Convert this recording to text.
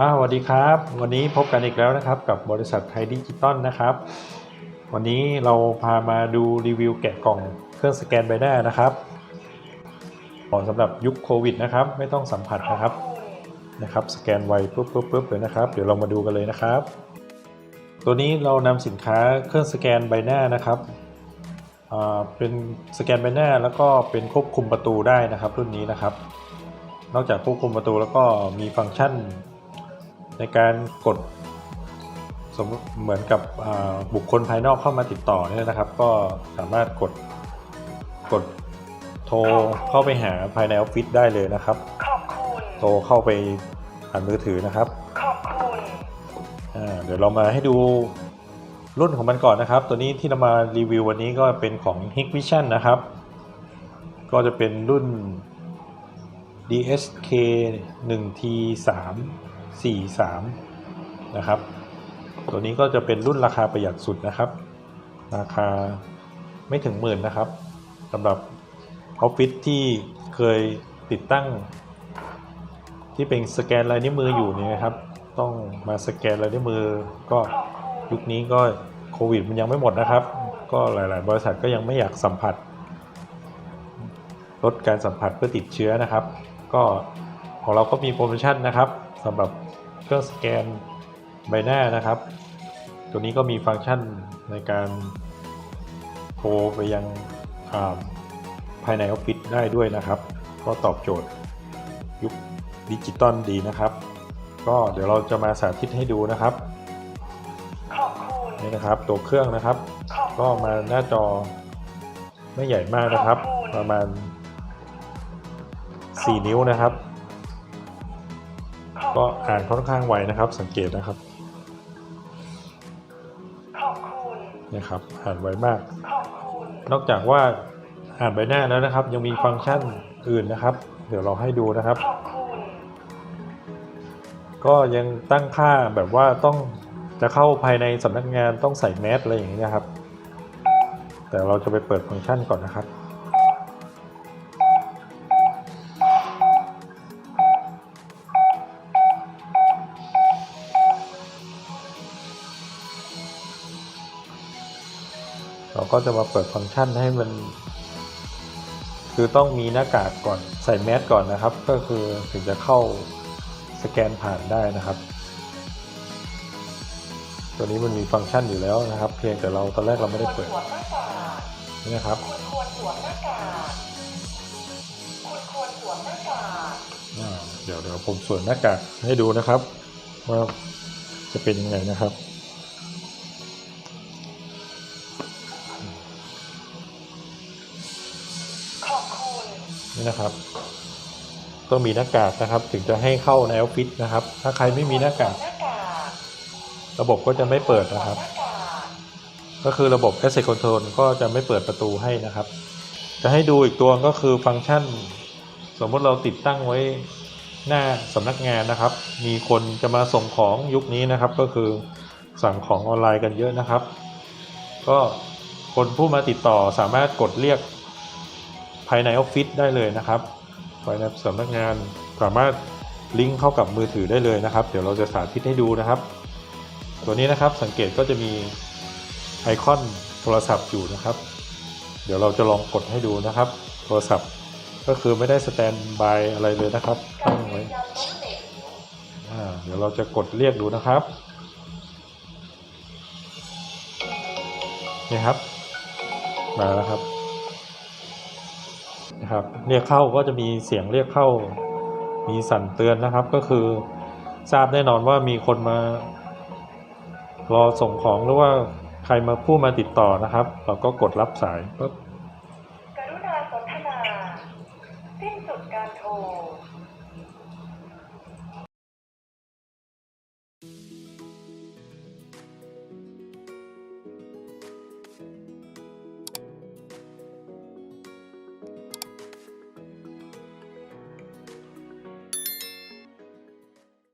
สวัสดีครับ วันนี้พบกันอีกแล้วนะครับกับบริษัทไทยดิจิตอลนะครับ วันนี้เราพามาดูรีวิวแกะกล่องเครื่องสแกนใบหน้านะครับเหมาะสำหรับยุคโควิดนะครับ ไม่ต้องสัมผัสนะครับนะครับ สแกนไวปุ๊บปุ๊บปุ๊บเลยนะครับ เดี๋ยวเรามาดูกันเลยนะครับ ตัวนี้เรานำสินค้าเครื่องสแกนใบหน้านะครับเป็นสแกนใบหน้าแล้วก็เป็นควบคุมประตูได้นะครับ รุ่นนี้นะครับ นอกจากควบคุมประตูแล้วก็มีฟังก์ชัน ในการกดสมมติเหมือนกับอ่าบุคคลภายนอกเข้ามาติดต่อเนี่ยนะครับ ก็สามารถกดกดโทรเข้าไปหาภายในออฟฟิศได้เลยนะครับขอบคุณโทรเข้าไปผ่านมือถือนะครับขอบคุณอ่าเดี๋ยวเรามาให้ดูรุ่นของมันก่อนนะครับ ตัวนี้ที่เรามารีวิววันนี้ก็เป็นของ Hikvision นะครับ ก็จะเป็นรุ่น DSK 1T 4 3 นะครับ ตัวนี้ก็จะเป็นรุ่นราคาประหยัดสุดนะครับ ราคาไม่ถึงหมื่นนะครับสำหรับออฟฟิศที่เคยติดตั้ง ที่เป็นสแกนลายนิ้วมืออยู่เนี่ยนะครับ ต้องมาสแกนลายนิ้วมือ ก็ยุคนี้ก็โควิดมันยังไม่หมดนะครับ ก็หลาย ๆ บริษัทก็ยังไม่อยากสัมผัสลดการสัมผัสเพื่อติดเชื้อนะครับ ก็ของเราก็มีโปรโมชั่นนะครับสำหรับ เครื่องสแกนใบหน้านะครับ ตัวนี้ก็มีฟังก์ชันในการโทรไปยังอ่าภายในออฟฟิศได้ด้วยนะครับ ก็ตอบโจทย์ยุคดิจิตอลดีนะครับ ก็เดี๋ยวเราจะมาสาธิตให้ดูนะครับขอบคุณนี่นะครับ ตัวเครื่องนะครับขอบก็มาหน้าจอไม่ใหญ่มากนะครับ ประมาณ 4 นิ้วนะครับ ก็อ่านค่อนข้างไวนะครับ สังเกตนะครับขอบคุณนี่ครับอ่านไวมากขอบคุณนอกจากว่าอ่านใบหน้าแล้วนะครับ ยังมีฟังก์ชันอื่นนะครับ เดี๋ยวเราให้ดูนะครับขอบคุณก็ยังตั้งค่าแบบว่าต้องจะเข้าภายในสำนักงานต้องใส่แมสอะไรอย่างนี้นะครับ แต่เราจะไปเปิดฟังก์ชันก่อนนะครับ ก็จะมาเปิดฟังก์ชันให้มัน คือต้องมีหน้ากากก่อนใส่แมสก่อนนะครับ ก็คือถึงจะเข้าสแกนผ่านได้นะครับ ตัวนี้มันมีฟังก์ชันอยู่แล้วนะครับ เพียงแต่เราตอนแรกเราไม่ได้เปิดนี่นะครับเดี๋ยวเดี๋ยวผมสวมหน้ากากให้ดูนะครับ ว่าจะเป็นยังไงนะครับ นะครับ ต้องมีหน้ากากนะครับ ถึงจะให้เข้าในออฟฟิศนะครับ ถ้าใครไม่มีหน้ากาก ระบบก็จะไม่เปิดนะครับ ก็คือระบบ Asset Control ก็จะไม่เปิดประตูให้นะครับ จะให้ดูอีกตัวก็คือฟังก์ชัน สมมติเราติดตั้งไว้หน้าสำนักงานนะครับ มีคนจะมาส่งของยุคนี้นะครับ ก็คือสั่งของออนไลน์กันเยอะนะครับ ก็คนผู้มาติดต่อสามารถกดเรียก ภายในออฟฟิศได้เลยนะครับภายในสำนักงานสามารถลิงก์เข้ากับมือถือได้เลยนะครับ เดี๋ยวเราจะสาธิตให้ดูนะครับ ตัวนี้นะครับสังเกตก็จะมีไอคอนโทรศัพท์อยู่นะครับ เดี๋ยวเราจะลองกดให้ดูนะครับ โทรศัพท์ก็คือไม่ได้สแตนบายอะไรเลยนะครับตั้งไว้เดี๋ยวเราจะกดเรียกดูนะครับนี่ครับ มาแล้วครับ นะครับ เรียกเข้าก็จะมีเสียงเรียกเข้า มีสั่นเตือนนะครับ ก็คือทราบแน่นอนว่ามีคนมารอส่งของหรือว่าใครมาพูดมาติดต่อนะครับ เราก็กดรับสายปุ๊บกรุณาสนทนาสิ้นสุดการโทร